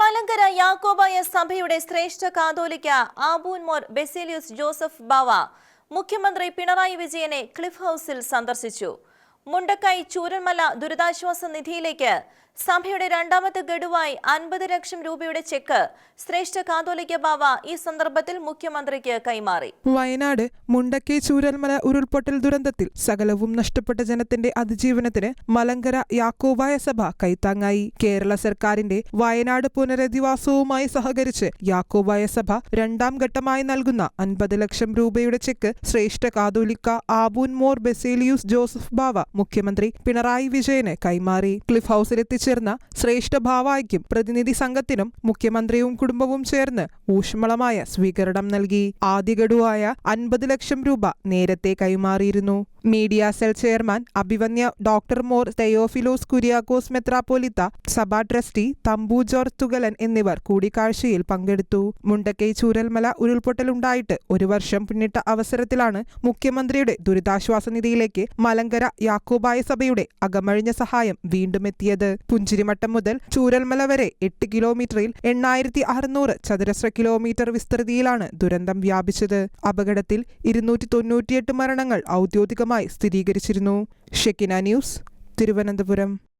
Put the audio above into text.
മലങ്കര യാക്കോബായ സഭയുടെ ശ്രേഷ്ഠ കാതോലിക്ക ആബൂൻമോർ ബെസേലിയസ് ജോസഫ് ബാവ മുഖ്യമന്ത്രി പിണറായി വിജയനെ ക്ലിഫ് ഹൌസിൽ സന്ദർശിച്ചു. മുണ്ടക്കൈ ചൂരന്മല ദുരിതാശ്വാസ നിധിയിലേക്ക് സഭയുടെ രണ്ടാമത്തെ ഗഡുവായി അൻപത് ലക്ഷം രൂപയുടെ ചെക്ക്. ശ്രേഷ്ഠ കാതോലിക്ക ബാവ ഈ സന്ദർഭത്തിൽ മുഖ്യമന്ത്രിക്ക് കൈമാറി. വയനാട് മുണ്ടക്കൈ ചൂരൽമല ഉരുൾപൊട്ടൽ ദുരന്തത്തിൽ സകലവും നഷ്ടപ്പെട്ട ജനത്തിന്റെ അതിജീവനത്തിന് മലങ്കര യാക്കോബായ സഭ കൈത്താങ്ങായി. കേരള സർക്കാരിന്റെ വയനാട് പുനരധിവാസവുമായി സഹകരിച്ച് യാക്കോബായ സഭ രണ്ടാം ഘട്ടമായി നൽകുന്ന അൻപത് ലക്ഷം രൂപയുടെ ചെക്ക് ശ്രേഷ്ഠ കാതോലിക്ക ആബൂൻ മോർ ബെസേലിയൂസ് ജോസഫ് ബാവ മുഖ്യമന്ത്രി പിണറായി വിജയന് കൈമാറി. ക്ലിഫ് ഹൌസിലെത്തിച്ചേർന്ന ശ്രേഷ്ഠ ഭാവായ്ക്കും പ്രതിനിധി സംഘത്തിനും മുഖ്യമന്ത്രിയും കുടുംബവും ചേർന്ന് ഊഷ്മളമായ സ്വീകരണം നൽകി. ആദ്യ ഗഡുവായ അൻപത് ലക്ഷം രൂപ നേരത്തെ കൈമാറിയിരുന്നു. മീഡിയ സെൽ ചെയർമാൻ അഭിവന്യ ഡോക്ടർ മോർ തെയോഫിലോസ് കുര്യാക്കോസ് മെത്രാപ്പോലിത്ത സഭാ ട്രസ്റ്റി തമ്പു ജോർജ് തുകലൻ എന്നിവർ കൂടിക്കാഴ്ചയിൽ പങ്കെടുത്തു. മുണ്ടക്കൈ ചൂരൽമല ഉരുൾപൊട്ടലുണ്ടായിട്ട് ഒരു വർഷം പിന്നിട്ട അവസരത്തിലാണ് മുഖ്യമന്ത്രിയുടെ ദുരിതാശ്വാസ നിധിയിലേക്ക് മലങ്കര യാക്കോബായ സഭയുടെ അകമഴിഞ്ഞ സഹായം വീണ്ടും എത്തിയത്. പുഞ്ചിരിമട്ടം മുതൽ ചൂരൽമല വരെ എട്ട് കിലോമീറ്ററിൽ എണ്ണായിരത്തി അറുന്നൂറ് ചതുരശ്ര കിലോമീറ്റർ വിസ്തൃതിയിലാണ് ദുരന്തം വ്യാപിച്ചത്. അപകടത്തിൽ ഇരുന്നൂറ്റി തൊണ്ണൂറ്റിയെട്ട് മരണങ്ങൾ ഔദ്യോഗികമായി സ്ഥിരീകരിച്ചിരുന്നു. ഷെക്കിന ന്യൂസ് തിരുവനന്തപുരം.